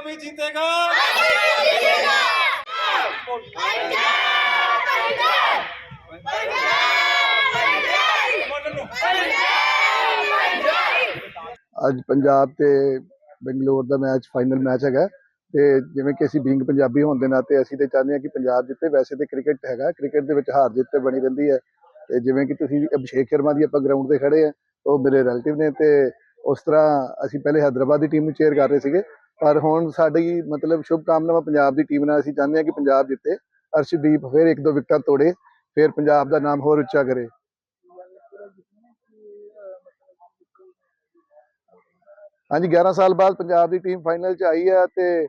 पंजाब ही जीतेगा ਅੱਜ ਪੰਜਾਬ ਤੇ ਬੰਗਲੌਰ ਦਾ ਮੈਚ ਫਾਈਨਲ ਮੈਚ ਹੈਗਾ ਤੇ ਜਿਵੇਂ ਕਿ ਅਸੀਂ ਬੀਂਗ ਪੰਜਾਬੀ ਹੋਣ ਦੇ ਨਾਤੇ ਅਸੀਂ ਤੇ ਚਾਹੁੰਦੇ ਹਾਂ ਕਿ ਪੰਜਾਬ ਜਿੱਤੇ ਵੈਸੇ ਤੇ ਕ੍ਰਿਕਟ ਹੈਗਾ ਕ੍ਰਿਕਟ ਦੇ ਵਿੱਚ ਹਾਰ ਜਿੱਤ ਤੇ ਬਣੀ ਰਹਿੰਦੀ ਹੈ ਤੇ ਜਿਵੇਂ ਕਿ ਤੁਸੀਂ ਅਭਿਸ਼ੇਕ ਸ਼ਰਮਾ ਦੀ ਆਪਾਂ ਗਰਾਊਂਡ ਤੇ ਖੜੇ ਆ ਉਹ ਮੇਰੇ ਰਿਲੇਟਿਵ ਨੇ ਤੇ ਉਸ ਤਰ੍ਹਾਂ ਅਸੀਂ ਪਹਿਲੇ ਹੈਦਰਾਬਾਦ ਦੀ ਟੀਮ ਨੂੰ ਚੇਅਰ ਕਰ ਰਹੇ ਸੀਗੇ ਪਰ ਹੁਣ ਸਾਡੀ ਮਤਲਬ ਸ਼ੁਭ ਕਾਮਨਾਵਾਂ ਪੰਜਾਬ ਦੀ ਟੀਮ ਨਾਲ ਅਸੀਂ ਚਾਹੁੰਦੇ ਹਾਂ ਕਿ ਪੰਜਾਬ ਜਿੱਤੇ, ਅਰਸ਼ਦੀਪ ਫਿਰ ਇੱਕ ਦੋ ਵਿਕਟਾਂ ਤੋੜੇ, ਫਿਰ ਪੰਜਾਬ ਦਾ ਨਾਮ ਹੋਰ ਉੱਚਾ ਕਰੇ। ਹਾਂਜੀ 11 ਸਾਲ ਬਾਅਦ ਪੰਜਾਬ ਦੀ ਟੀਮ ਫਾਈਨਲ 'ਚ ਆਈ ਹੈ ਤੇ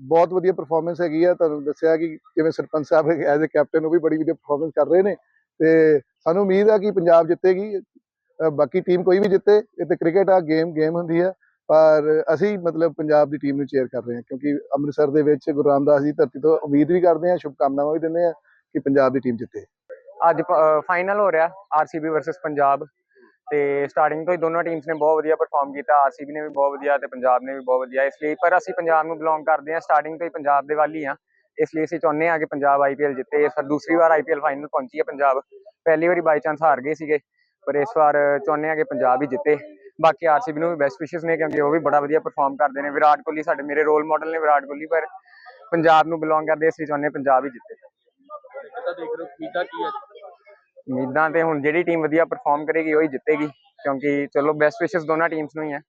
ਬਹੁਤ ਵਧੀਆ ਪਰਫਾਰਮੈਂਸ ਹੈਗੀ ਆ ਤੁਹਾਨੂੰ ਦੱਸਿਆ ਕਿ ਜਿਵੇਂ sarpanch sahib as a captain ਉਹ ਵੀ ਬੜੀ ਵਧੀਆ ਪਰਫਾਰਮੈਂਸ ਕਰ ਰਹੇ ਨੇ ਤੇ ਸਾਨੂੰ ਉਮੀਦ ਆ ਕਿ ਪੰਜਾਬ ਜਿੱਤੇਗੀ। ਬਾਕੀ ਟੀਮ ਕੋਈ ਵੀ ਜਿੱਤੇ ਇਹ ਤੇ ਕ੍ਰਿਕਟ ਆ ਗੇਮ ਗੇਮ ਹੁੰਦੀ ਹੈ। ਪਰ ਅਸੀਂ ਮਤਲਬ ਪੰਜਾਬ ਦੀ ਟੀਮ ਨੂੰ ਚੇਅਰ ਕਰ ਰਹੇ ਹਾਂ ਕਿਉਂਕਿ ਅੰਮ੍ਰਿਤਸਰ ਦੇ ਵਿੱਚ ਗੁਰੂ ਰਾਮਦਾਸ ਦੀ ਧਰਤੀ ਤੋਂ ਉਮੀਦ ਵੀ ਕਰਦੇ ਹਾਂ, ਸ਼ੁਭਕਾਮਨਾਵਾਂ ਵੀ ਦਿੰਦੇ ਹਾਂ ਕਿ ਪੰਜਾਬ ਦੀ ਟੀਮ ਜਿੱਤੇ। ਅੱਜ ਫਾਈਨਲ ਹੋ ਰਿਹਾ ਆਰਸੀਬੀ ਵਰਸਸ ਪੰਜਾਬ ਤੇ ਸਟਾਰਟਿੰਗ ਤੋਂ ਹੀ ਦੋਨੋਂ ਟੀਮਸ ਨੇ ਬਹੁਤ ਵਧੀਆ ਪਰਫਾਰਮ ਕੀਤਾ ਆਰਸੀਬੀ ਨੇ ਵੀ ਬਹੁਤ ਵਧੀਆ ਤੇ ਪੰਜਾਬ ਨੇ ਵੀ ਬਹੁਤ ਵਧੀਆ। ਇਸ ਲਈ ਪਰ ਅਸੀਂ ਪੰਜਾਬ ਨੂੰ ਬਿਲੋਂਗ ਕਰਦੇ ਹਾਂ ਸਟਾਰਟਿੰਗ ਤੋਂ ਹੀ ਪੰਜਾਬ ਦੇ ਵੱਲ ਹੀ ਆ ਇਸ ਲਈ ਅਸੀਂ ਚਾਹੁੰਦੇ ਹਾਂ ਕਿ ਪੰਜਾਬ ਆਈਪੀਐਲ ਜਿੱਤੇ। ਇਸ ਵਾਰ ਦੂਸਰੀ ਵਾਰ ਆਈਪੀਐਲ ਫਾਈਨਲ ਪਹੁੰਚੀ ਹੈ ਪੰਜਾਬ। ਪਹਿਲੀ ਵਾਰੀ ਬਾਈ ਚਾਂਸ ਹਾਰ ਗਏ ਸੀਗੇ, ਪਰ ਇਸ ਵਾਰ ਚਾਹੁੰਦੇ ਹਾਂ ਕਿ ਪੰਜਾਬ ਹੀ ਜਿੱਤੇ। ਬਾਕੀ ਆਰਸੀਬੀ ਨੂੰ ਵੀ ਬੈਸਟ ਵਿਸ਼ੇਸ ਨੇ ਕਿਉਂਕਿ ਉਹ ਵੀ ਬੜਾ ਵਧੀਆ ਪਰਫਾਰਮ ਕਰਦੇ ਨੇ। ਵਿਰਾਟ ਕੋਹਲੀ ਸਾਡੇ ਮੇਰੇ ਰੋਲ ਮਾਡਲ ਨੇ ਵਿਰਾਟ ਕੋਹਲੀ ਪਰ ਪੰਜਾਬ ਨੂੰ ਬਿਲੋਂਗ ਕਰਦੇ ਅਸੀਂ ਚਾਹੁੰਦੇ ਹਾਂ ਪੰਜਾਬ ਹੀ ਜਿੱਤੇ। ਉਮੀਦਾਂ ਕੀ ਹੈ ਉਮੀਦਾਂ ਤੇ ਹੁਣ ਜਿਹੜੀ ਟੀਮ ਵਧੀਆ ਪਰਫਾਰਮ ਕਰੇਗੀ ਉਹੀ ਜਿੱਤੇਗੀ ਕਿਉਂਕਿ ਚਲੋ ਬੈਸਟ ਵਿਸ਼ੇਸ ਦੋਨਾਂ ਟੀਮਸ ਨੂੰ ਹੀ ਹੈ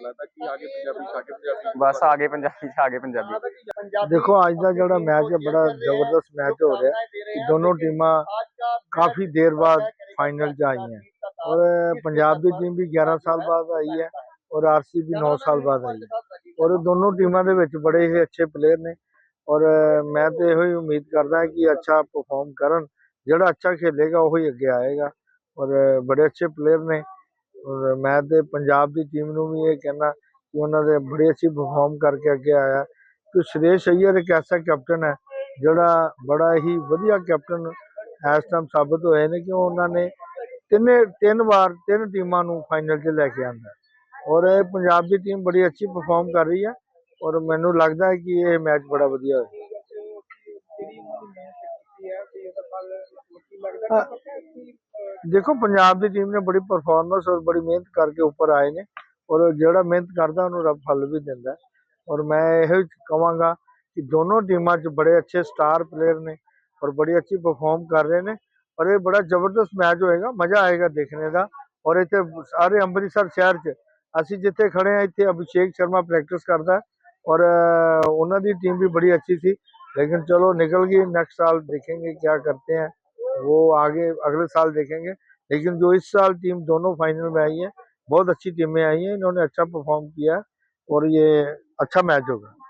ਕਿ ਆਗੇ ਪੰਜਾਬੀ ਛਾਗੇ ਪੰਜਾਬੀ। ਬਸ ਆ ਗਏ ਪੰਜਾਬੀ ਆ ਗਏ ਪੰਜਾਬੀ। ਦੇਖੋ ਅੱਜ ਦਾ ਜਿਹੜਾ ਮੈਚ ਹੈ ਬੜਾ ਜ਼ਬਰਦਸਤ ਮੈਚ ਹੋ ਰਿਹਾ ਹੈ ਦੋਨੋਂ ਟੀਮਾਂ ਕਾਫੀ ਦੇਰ ਬਾਅਦ ਫਾਈਨਲ 'ਚ ਆਈਆਂ। ਔਰ ਪੰਜਾਬ ਦੀ ਟੀਮ ਵੀ 11 ਸਾਲ ਬਾਅਦ ਆਈ ਹੈ ਔਰ ਆਰਸੀਬੀ 9 ਸਾਲ ਬਾਅਦ ਆਈ ਹੈ ਔਰ ਦੋਨੋਂ ਟੀਮਾਂ ਦੇ ਵਿੱਚ ਬੜੇ ਹੀ ਅੱਛੇ ਪਲੇਅਰ ਨੇ ਔਰ ਮੈਂ ਤੇ ਇਹੋ ਹੀ ਉਮੀਦ ਕਰਦਾ ਕਿ ਅੱਛਾ ਪਰਫਾਰਮ ਕਰਨ ਜਿਹੜਾ ਅੱਛਾ ਖੇਲੇਗਾ ਉਹੀ ਅੱਗੇ ਆਏਗਾ ਔਰ ਬੜੇ ਅੱਛੇ ਪਲੇਅਰ ਨੇ ਔਰ ਮੈਂ ਤੇ ਪੰਜਾਬ ਦੀ ਟੀਮ ਨੂੰ ਵੀ ਇਹ ਕਹਿਣਾ ਕਿ ਉਹਨਾਂ ਦੇ ਬੜੀ ਅੱਛੀ ਪਰਫਾਰਮ ਕਰਕੇ ਅੱਗੇ ਆਇਆ ਕਿ ਸੁਰੇਸ਼ ਅਈਅਰ ਇੱਕ ਐਸਾ ਕੈਪਟਨ ਹੈ ਜਿਹੜਾ ਬੜਾ ਹੀ ਵਧੀਆ ਕੈਪਟਨ ਇਸ ਟਾਈਮ ਸਾਬਤ ਹੋਏ ਨੇ ਕਿ ਉਹਨਾਂ ਨੇ ਤਿੰਨੇ, ਤਿੰਨ ਵਾਰ ਤਿੰਨ ਟੀਮਾਂ ਨੂੰ ਫਾਈਨਲ 'ਚ ਲੈ ਕੇ ਆਂਦਾ ਔਰ ਇਹ ਪੰਜਾਬ ਦੀ ਟੀਮ ਬੜੀ ਅੱਛੀ ਪਰਫਾਰਮ ਕਰ ਰਹੀ ਹੈ ਔਰ ਮੈਨੂੰ ਲੱਗਦਾ ਹੈ ਕਿ ਇਹ ਮੈਚ ਬੜਾ ਵਧੀਆ ਹੋਵੇ ਦੇਖੋ, ਪੰਜਾਬ ਦੀ ਟੀਮ ਨੇ ਬੜੀ ਪਰਫਾਰਮੈਂਸ ਔਰ ਬੜੀ ਮਿਹਨਤ ਕਰਕੇ ਉੱਪਰ ਆਏ ਨੇ। ਔਰ ਜਿਹੜਾ ਮਿਹਨਤ ਕਰਦਾ, ਉਹਨੂੰ ਰੱਬ ਫਲ ਵੀ ਦਿੰਦਾ। ਔਰ ਮੈਂ ਇਹੋ ਕਹਾਂਗਾ ਕਿ ਦੋਨੋਂ ਟੀਮਾਂ 'ਚ ਬੜੇ ਅੱਛੇ ਸਟਾਰ ਪਲੇਅਰ ਨੇ ਔਰ ਬੜੀ ਅੱਛੀ ਪਰਫਾਰਮ ਕਰ ਰਹੇ ਨੇ। ਔਰ ਇਹ ਬੜਾ ਜ਼ਬਰਦਸਤ ਮੈਚ ਹੋਏਗਾ ਮਜ਼ਾ ਆਏਗਾ ਦੇਖਣੇ ਦਾ ਔਰ ਇੱਥੇ ਸਾਰੇ ਅੰਮ੍ਰਿਤਸਰ ਸ਼ਹਿਰ 'ਚ ਅਸੀਂ ਜਿੱਥੇ ਖੜੇ ਆ ਇੱਥੇ ਅਭਿਸ਼ੇਕ ਸ਼ਰਮਾ ਪ੍ਰੈਕਟਿਸ ਕਰਦਾ ਹੈ ਔਰ ਅ, ਉਹਨਾਂ ਦੀ टीम भी बड़ी अच्छी थी लेकिन चलो निकल गई नेक्स्ट साल देखेंगे क्या करते हैं वो आगे अगले साल देखेंगे लेकिन जो इस साल टीम दोनों फाइनल में आई है बहुत अच्छी टीमें आई हैं इन्होंने अच्छा परफॉर्म किया है और ये अच्छा मैच होगा